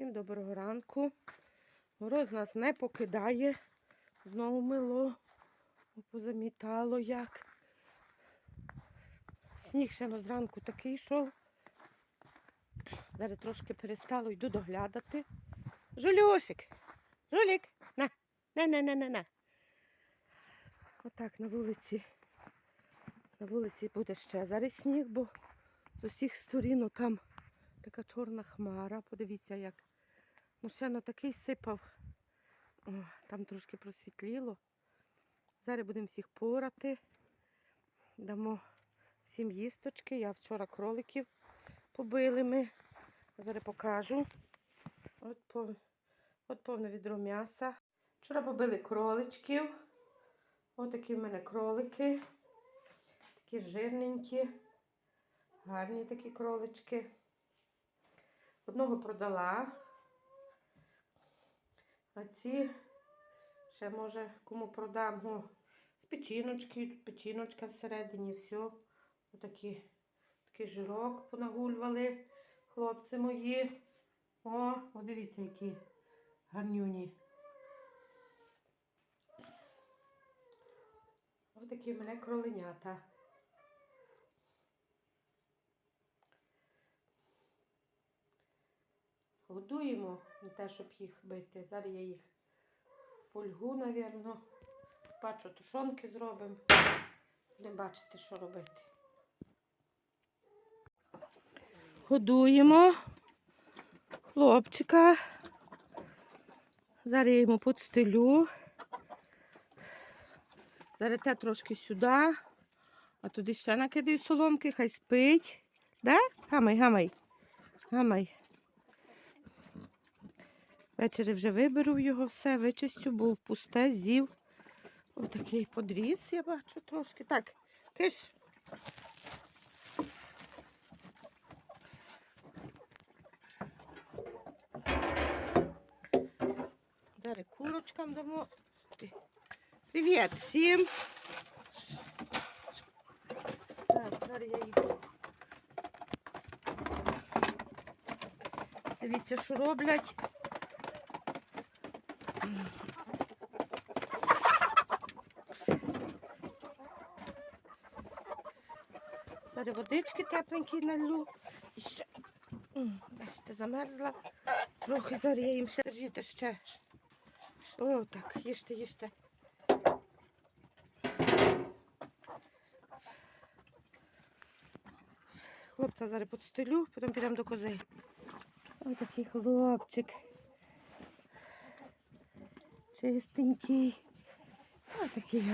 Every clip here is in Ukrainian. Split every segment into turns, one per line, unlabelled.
Всім доброго ранку. Мороз нас не покидає. Знову мило. Позамітало як. Сніг ще зранку такий йшов. Зараз трошки перестало, йду доглядати. Жулюшик! Жулік! На! На, на, на, на, на. Отак на вулиці. На вулиці буде ще зараз сніг, бо з усіх сторін там така чорна хмара. Подивіться, як мошено такий сипав. О, там трошки просвітліло. Зараз будемо всіх порати. Дамо всім їсточки. Я вчора кроликів побили ми. Зараз покажу. От, пов... От повне відро м'яса. Вчора побили кроличків. Ось такі в мене кролики. Такі жирненькі, гарні такі кролички. Одного продала. А ці ще може кому продам О, з печіночки, тут печіночка всередині, все. Отакі, такий жирок понагулювали хлопці мої. О, о, дивіться, які гарнюні. Ось такі в мене кроленята. Годуємо не те, щоб їх бити. Зараз я їх фольгу, навірно, бачу, тушонки зробимо. Будемо бачити, що робити. Годуємо хлопчика. Зараз я йому подстелю. Зараз те трошки сюди, а туди ще накидаю соломки, хай спить. Да? Гамай, гамай. Гамай. Ввечері вже виберу його все, вичистю, був пусте, з'їв. Отакий подріс, я бачу трошки. Так, киш. Зараз курочкам дамо. Привіт всім. Так, зараз я їх. Дивіться, що роблять. Зараз водички тепленькі налю. І ще, бачите, замерзла. Трохи зараз я їм ще держите ще. О, так, їжте, їжте. Хлопця зараз подстелю, потім підемо до кози. Ось такий хлопчик. Чистенький. Ось такий.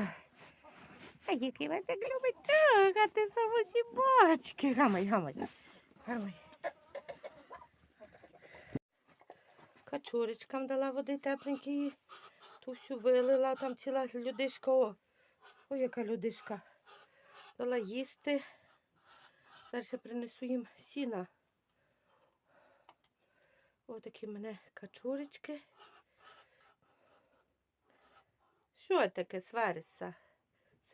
А який він так любить трогати самосі бочки. Гамай, гамай. Гамай. Качурочкам дала води тепленької. Ту всю вилила, там ціла людишка. О, Ой, яка людишка. Дала їсти. Я принесу їм сіна. Ось такі в мене качурочки. Що таке сваришся?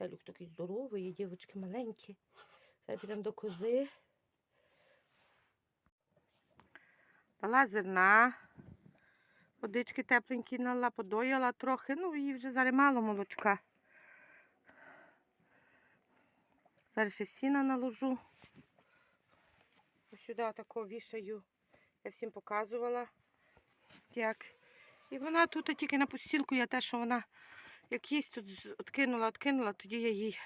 Селюк такий здоровий, і дівочки маленькі. Зараз підемо до кози. Дала зерна. Водички тепленькі налила, подояла трохи. Ну, їй вже зараз мало молочка. Зараз ще сіна наложу. Ось сюди тако вішаю. Я всім показувала, як. І вона тут тільки на постілку, я те, що вона як їсть тут откинула, откинула, тоді я їй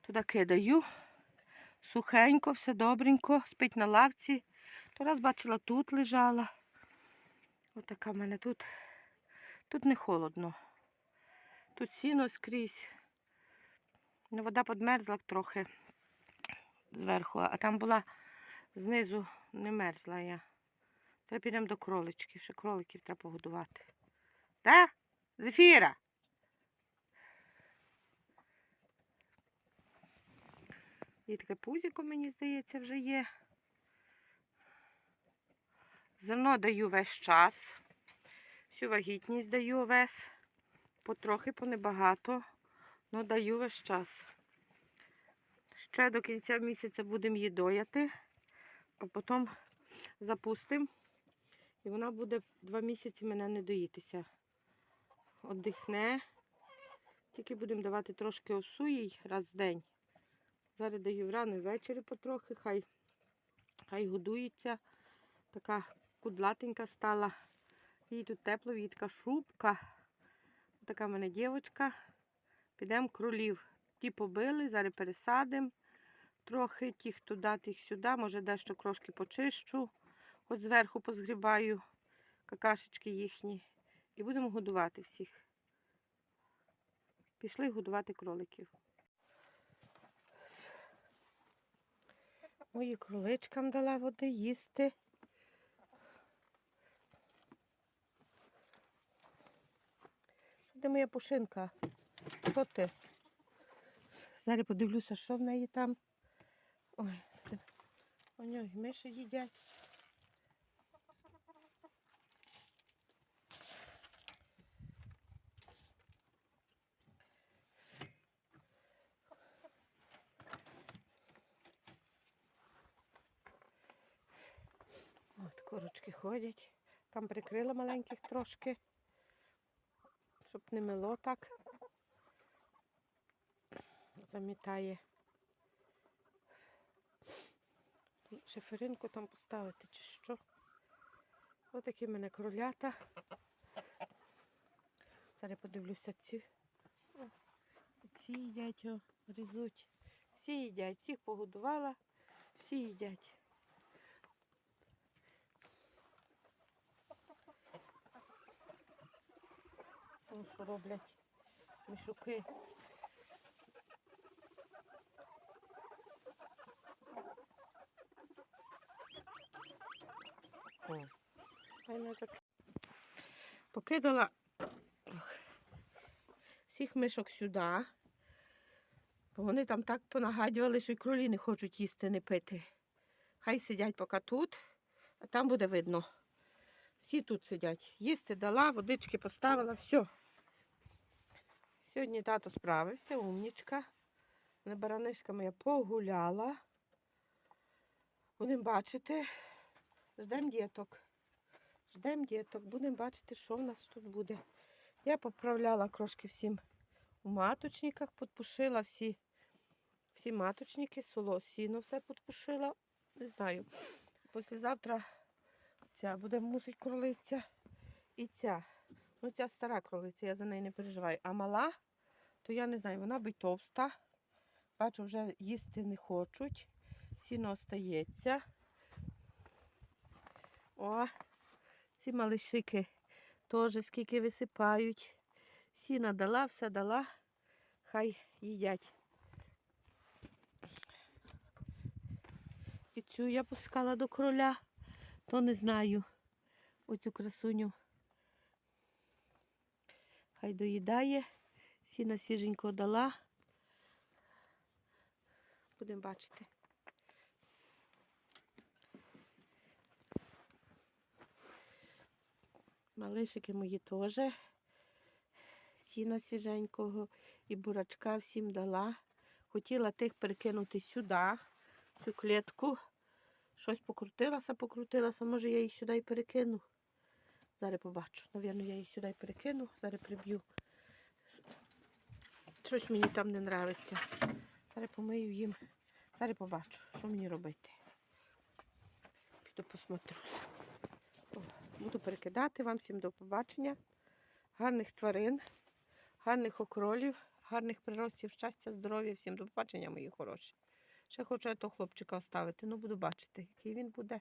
туди кидаю. Сухенько, все добренько, спить на лавці. То раз бачила, тут лежала. Отака в мене тут. Тут не холодно. Тут сіно скрізь. Ну, вода подмерзла трохи зверху, а там була знизу не мерзла я. Треба підемо до кроличків, ще кроликів треба погодувати. Та? Зефіра? І таке пузіко, мені здається, вже є. Зерно даю весь час. Всю вагітність даю весь. Потрохи, понебагато, але даю весь час. Ще до кінця місяця будемо її дояти, а потім запустимо І вона буде два місяці мене не доїтися. Отдихне. Тільки будемо давати трошки овсу їй раз в день. Зараз даю рано і ввечері потрохи, хай, хай годується. Така кудлатенька стала. Їй тут тепло, така шубка. Така в мене дівчинка. Підемо кролів. Ті побили, зараз пересадимо трохи, тих туди, тих сюди. Може дещо трошки почищу. От зверху позгрібаю какашечки їхні. І будемо годувати всіх. Пішли годувати кроликів. Мої кроличкам дала води їсти. Де моя пушинка? Що ти? Зараз подивлюся, що в неї там. Ой, у нього миші їдять. От курочки ходять. Там прикрила маленьких трошки, щоб не мило так. Замітає. Шиферинку там поставити чи що. Ось такі в мене кролята. Зараз подивлюся ці. Ці їдять, о, гризуть. Всі їдять, всіх погодувала, всі їдять. О, що роблять мішуки. О. Покидала всіх мишок сюди. Бо вони там так понагадували, що й кролі не хочуть їсти, не пити. Хай сидять поки тут, а там буде видно. Всі тут сидять. Їсти дала, водички поставила, все. Сьогодні тато справився, умнічка. Не баранишка моя погуляла. Будемо бачити. Ждемо діток. Ждемо діток. Будемо бачити, що в нас тут буде. Я поправляла трошки всім у маточниках, підпушила всі, всі маточники, соло, сіно все підпушила. Не знаю. Післязавтра ця буде мусить кролиця. І ця. Ну, ця стара кролиця, я за неї не переживаю. А мала, то я не знаю, вона би товста. Бачу, вже їсти не хочуть. Сіно остається. О, ці малишики теж скільки висипають. Сіна дала, все дала, хай їдять. І цю я пускала до кроля, то не знаю. Оцю красуню. Хай доїдає. Сіна свіженько дала. Будемо бачити. Малишики мої теж. Сіна свіженького і бурачка всім дала. Хотіла тих перекинути сюди, цю клітку. Щось покрутилася, покрутилася. Може я їх сюди і перекину. Зараз побачу. Навірно, я їх сюди перекину. Зараз приб'ю. Щось мені там не подобається. Зараз помию їм. Зараз побачу, що мені робити. Піду посмотрю. Буду перекидати вам всім до побачення. Гарних тварин, гарних окролів, гарних приростів, щастя, здоров'я, всім до побачення, мої хороші. Ще хочу того хлопчика оставити, ну буду бачити, який він буде.